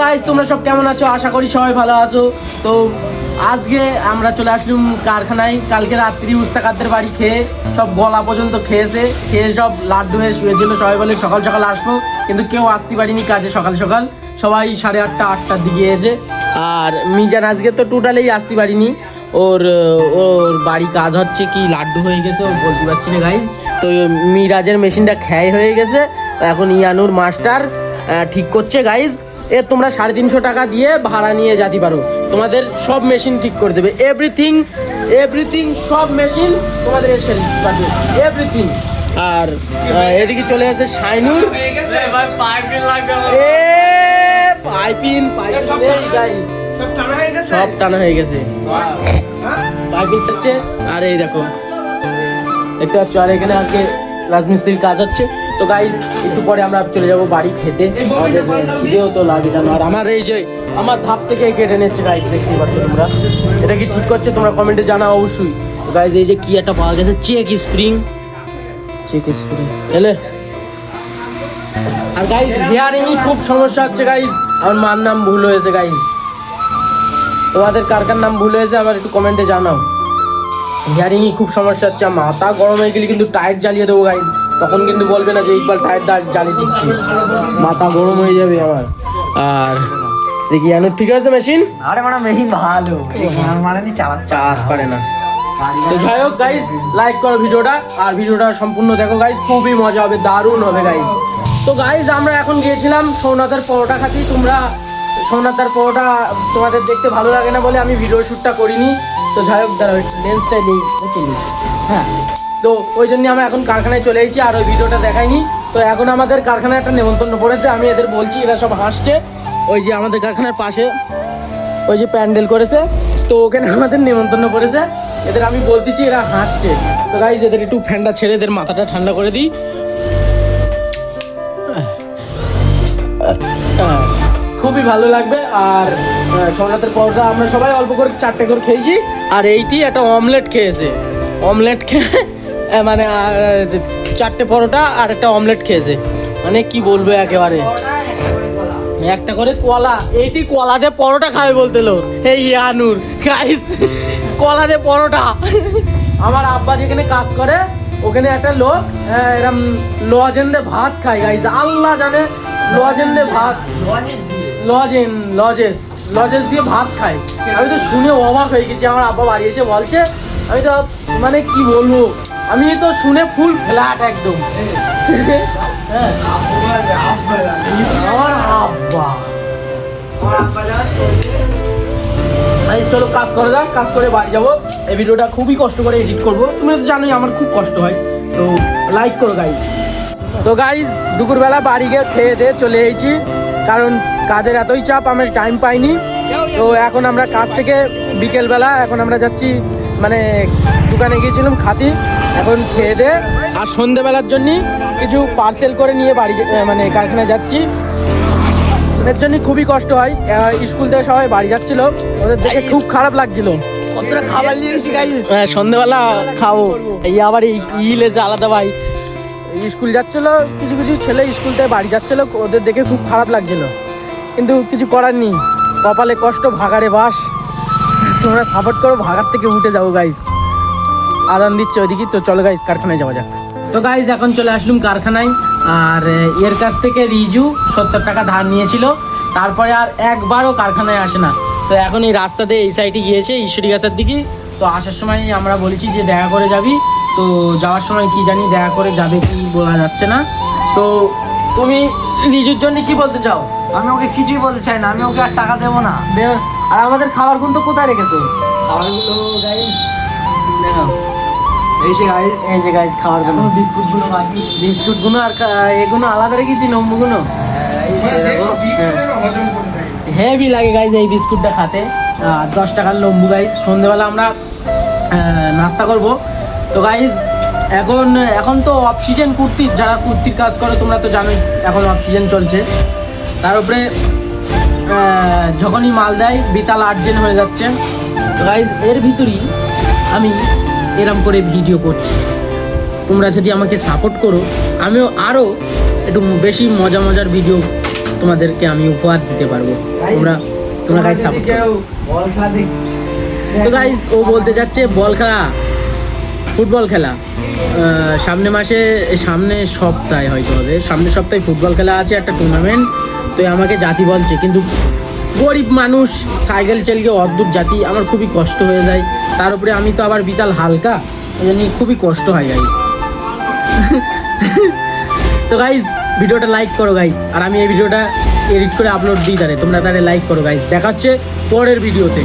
Guys তোমরা সব কেমন আছো? আশা করি সবাই ভালো আছো। তো আজকে আমরা চলে আসলাম কারখানায়। কালকে রাত্রি উস্তাকাদের বাড়ি খেয়ে সব গলা পর্যন্ত খেয়েছে। খেয়ে সব লাড্ডু হয়ে শুয়েছিল সবাই বলে, সকাল সকাল আসব। কিন্তু কেউ আসতে পারিনি কাজে সকাল সকাল। সবাই সাড়ে আটটা, আটটার দিকে এসে আর মিজান আজকে তো টোটালেই আসতে পারিনি। ওর ওর বাড়ি কাজ হচ্ছে কি, লাড্ডু হয়ে গেছে, ও বলতে পারছি না গাইজ তো মিরাজের মেশিনটা খ্যায় হয়ে গেছে। এখন ইয়ানুর মাস্টার ঠিক করছে গাইজ এ তোমরা সাড়ে তিনশো টাকা দিয়ে ভাড়া নিয়ে যেতে পারো। তোমাদের সব মেশিন ঠিক করে দেবে। এভরিথিং এভরিথিং সব মেশিন তোমাদের এসে পারবে। এভরিথিং আর এদিকে চলে গেছে শাইনুর। সব টানা হয়ে গেছে। পাইপিং হচ্ছে, আর এই দেখো। দেখতে পাচ্ছ, আর এখানে আজকে রাজমিস্ত্রির কাজ হচ্ছে। তো গাই একটু পরে আমরা চলে যাব বাড়ি খেতে। খিদেও তো লাগে জানো। আর আমার এই যে, আমার ধাপ থেকে কেটে নিচ্ছে গাই দেখতে পাচ্ছ তোমরা। এটা কি ঠিক করছে? তোমরা কমেন্টে জানাও অবশ্যই। তো গাইজ এই যে কি একটা পাওয়া গেছে চেক স্প্রিং চেক স্প্রিং এলে আর গাইজ হিয়ারিংই খুব সমস্যা হচ্ছে গাইজ আমার মার নাম ভুল হয়েছে গাইজ তোমাদের কার কার নাম ভুল হয়েছে আবার একটু কমেন্টে জানাও। হিয়ারিংই খুব সমস্যা হচ্ছে, মাথা গরম হয়ে গেলে কিন্তু টায়ার জ্বালিয়ে দেবো গাইজ তখন কিন্তু বলবে না যে ইকবাল টায়ার জ্বালিয়ে দিচ্ছিস। মাথা গরম হয়ে যাবে আমার আর দেখি জানো ঠিক আছে মেশিন? আরে মানে মেহিন ভালো। মানে চার পারে না। তো যাই হোক গাইজ লাইক করো ভিডিওটা। আর ভিডিওটা সম্পূর্ণ দেখো গাইজ খুবই মজা হবে দারুণ হবে গাইজ তো গাইজ আমরা এখন গিয়েছিলাম সৌনাথের পরোটা খাতি। তোমরা সৌনাথার পরোটা তোমাদের দেখতে ভালো লাগে না বলে আমি ভিডিও শ্যুটটা করিনি। তো যাই হোক দাঁড়াও লেন্সটা নেই হ্যাঁ। তো ওই জন্য আমরা এখন কারখানায় চলে এসেছি, আর ওই ভিডিওটা দেখাইনি। তো এখন আমাদের কারখানায় একটা নেমন্তন্ন পড়েছে, আমি এদের বলছি, এরা সব হাসছে। ওই যে আমাদের কারখানার পাশে ওই যে প্যান্ডেল করেছে, তো ওখানে আমাদের নেমন্তন্ন করেছে এদের আমি বলতেছি, এরা হাসছে। তো গাইজ এদের একটু ফ্যানটা ছেড়ে এদের মাথাটা ঠান্ডা করে দিই। খুবই ভালো লাগবে, আর সোমনাথের পরোটা আমরা সবাই অল্প করে চারটে করে খেয়েছি, আর এইটি একটা অমলেট খেয়েছে। অমলেট খেয়ে মানে চারটে পরোটা আর একটা অমলেট খেয়েছে। মানে কি বলব একেবারে। একটা করে কলা এইটি কলা দিয়ে পরোটা খাবে বলতে লো এই ইয়ানুর গাইস কলা দিয়ে পরোটা। আমার আব্বা যেখানে কাজ করে, ওখানে একটা লোক এরম লজেন্দে ভাত খায় গাইস আল্লাহ জানে লজেন্দে ভাত। লজেন, লজেস লজেস দিয়ে ভাত খায়। আমি তো শুনে অবাক হয়ে গেছি, আমার আব্বা বাড়ি এসে বলছে, আমি তো মানে কি বলব? আমি তো শুনে ফুল ফ্ল্যাট একদম। আমার আব্বা। চলো, কাজ করা যাক, কাজ করে বাড়ি যাব। এই ভিডিওটা খুবই কষ্ট করে এডিট করব। তুমি তো জানোই আমার খুব কষ্ট হয়। তো লাইক করো গাইজ তো গাইজ দুপুরবেলা বাড়ি গিয়ে খেয়ে দিয়ে চলে এসেছি। কারণ কাজের এতই চাপ, আমি টাইম পাইনি। তো এখন আমরা কাজ থেকে বিকেলবেলা এখন আমরা যাচ্ছি মানে দোকানে গিয়েছিলাম খাতি এখন খেয়ে দিয়ে আর সন্ধেবেলার জন্য কিছু পার্সেল করে নিয়ে বাড়ি মানে কারখানায় যাচ্ছি। এর জন্য খুবই কষ্ট হয়। স্কুল থেকে সবাই বাড়ি যাচ্ছিল। ওদের দেখে খুব খারাপ লাগছিল। কতটা খাবার নিয়ে হ্যাঁ সন্ধেবেলা খাব এই আবার এই ইলেছে আলাদা ভাই। স্কুল যাচ্ছিল কিছু কিছু ছেলে স্কুল থেকে বাড়ি যাচ্ছিল ওদের দেখে খুব খারাপ লাগছিল। কিন্তু কিছু করার নেই। কপালে কষ্ট ভাগারে বাস। তোমরা সাপোর্ট করো ভাগার থেকে উঠে যাও গাইস আদান দিচ্ছে ওইদিকে তো চলো গাইস কারখানায় যাওয়া যাক। তো গাইস এখন চলে আসলুম কারখানায়। আর এর কাছ থেকে রিজু সত্তর টাকা ধার নিয়েছিল। তারপরে আর একবারও কারখানায় আসে না। তো এখন এই রাস্তাতে এই সাইডে গিয়েছে ঈশ্বরী গাছের দিকে। তো আসার সময় আমরা বলেছি যে দেখা করে যাবি। তো যাওয়ার সময় কি জানি দেখা করে যাবে কি বলা যাচ্ছে না। তো তুমি রিজুর জন্য কি বলতে চাও? আমি ওকে কিছুই বলতে চাই না আমি ওকে আর টাকা দেবো না। দে- আর আমাদের খাবার কিন্তু কোথায় রেখেছো? খাবারগুলো গাইস দেখো এই সে গাইস এই যে গাইস খাবারগুলো বিস্কুটগুলো বাকি। বিস্কুট আর এগুলো আলাদা রেখেছি নম্বরগুলো। হেভি লাগে গাইজ এই বিস্কুটটা খাতে। আর দশ টাকার লম্বু গাইজ সন্ধেবেলা আমরা নাস্তা করব। তো গাইজ এখন এখন তো অফ সিজন কুর্তির যারা কুর্তির কাজ করে তোমরা তো জানোই এখন অফ সিজন চলছে। তার উপরে যখনই মাল দেয় বিতাল আর্জেন্ট হয়ে যাচ্ছে। তো গাইজ এর ভিতরেই আমি এরম করে ভিডিও করছি। তোমরা যদি আমাকে সাপোর্ট করো আমিও আরও একটু বেশি মজা মজার ভিডিও তোমাদেরকে আমি উপহার দিতে পারব। তোমরা তোমরা গাইজ সাপোর্ট তো গাইজ ও বলতে যাচ্ছে বল খেলা। ফুটবল খেলা। সামনে মাসে সামনে সপ্তাহে হয়তো হবে। সামনে সপ্তাহে ফুটবল খেলা আছে একটা টুর্নামেন্ট তো আমাকে জাতি বলছে, কিন্তু গরিব মানুষ, সাইকেল চালিয়ে অদ্ভুত জাতি, আমার খুবই কষ্ট হয়ে যায়। তার উপরে আমি তো আবার বিতাল হালকা ওই খুবই কষ্ট হয় গাইজ তো গাইজ ভিডিওটা লাইক করো গাইজ আর আমি এই ভিডিওটা এডিট করে আপলোড দিই তাহলে, তোমরা তাহলে লাইক করো গাইজ দেখাচ্ছে পরের ভিডিওতে।